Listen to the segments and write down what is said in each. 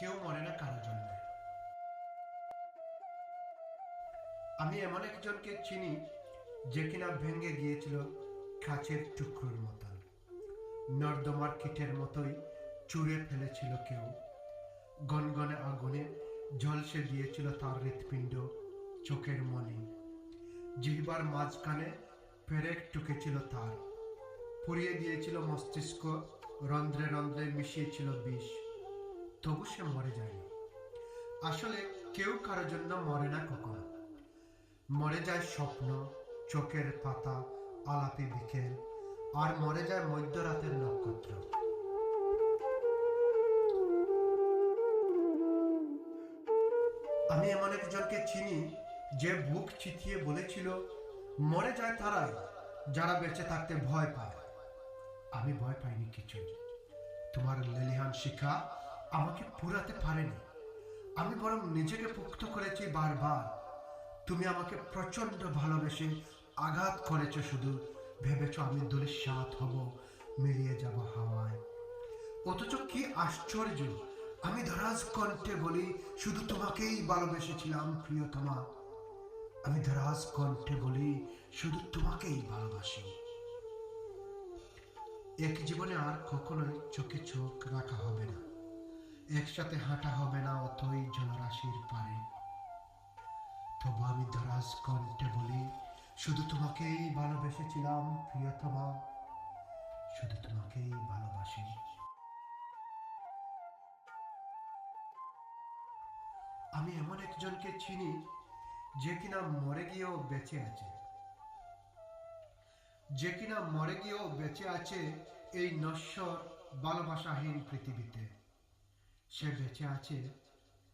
কেউ মরে না কারও জন্য। আমি এমন একজনকে চিনি যে কিনা ভেঙে গিয়েছিল কাছের টুকরোর মতন। নর্দমার কিটের মতোই চুড়ে ফেলেছিল কেউ। গনগনে আগুনে ঝলসে দিয়েছিল তার হৃৎপিণ্ড চোখের মনি জিহবার মাঝখানে পেরেক টুকেছিল তার। পুড়িয়ে দিয়েছিল মস্তিষ্ক, রন্ধ্রে রন্ধ্রে মিশিয়েছিল বিষ। তবু সে মরে যায়নি আসলে কেউ কারোর জন্য মরে না কখনো। মরে যায় স্বপ্ন, চোখের পাতা, আলাপি বিকেল, আর মরে যায় মধ্যরাতের নক্ষত্র। আমি এমন একজনকে চিনি যে বুক চিতিয়ে বলেছিল, মরে যায় তারাই, যারা বেঁচে থাকতে ভয় পায়। আমি ভয় পাইনি কিছু তোমার লেলিহান শিক্ষা আমাকে পুরাতে পারেনি। আমি বরং নিজেকে পুক্ত করেছি বারবার। তুমি আমাকে প্রচণ্ড ভালোবেসে আঘাত করেছ শুধু। ভেবেছ আমি দুলিশ্বাত হব, মিলিয়ে যাব হাওয়ায়। অথচ কি আশ্চর্য, আমি ধরাজ কণ্ঠে বলি, শুধু তোমাকেই ভালোবেসেছিলাম, প্রিয়তমা। আমি ধরাজ কণ্ঠে বলি, শুধু তোমাকেই ভালোবাসি। এক জীবনে আর কখনোই চোখে চোখ রাখা হবে না। একসাথে হাঁটা হবে না অতই জলরাশির পারে। তবু আমি ধরাজ কণ্ঠে বলি, শুধু তোমাকেই ভালোবেসেছিলাম, প্রিয়তমা। শুধু তোমাকেই ভালোবাসি। আমি এমন একজনকে চিনি যে কিনা মরে গিয়েও বেঁচে আছে। যে কিনা মরে গিয়েও বেঁচে আছে এই নশ্বর ভালোবাসাহীন পৃথিবীতে। সে বেঁচে আছে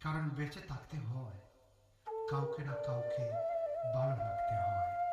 কারণ বেঁচে থাকতে হয়। কাউকে না কাউকে ভালো রাখতে হয়।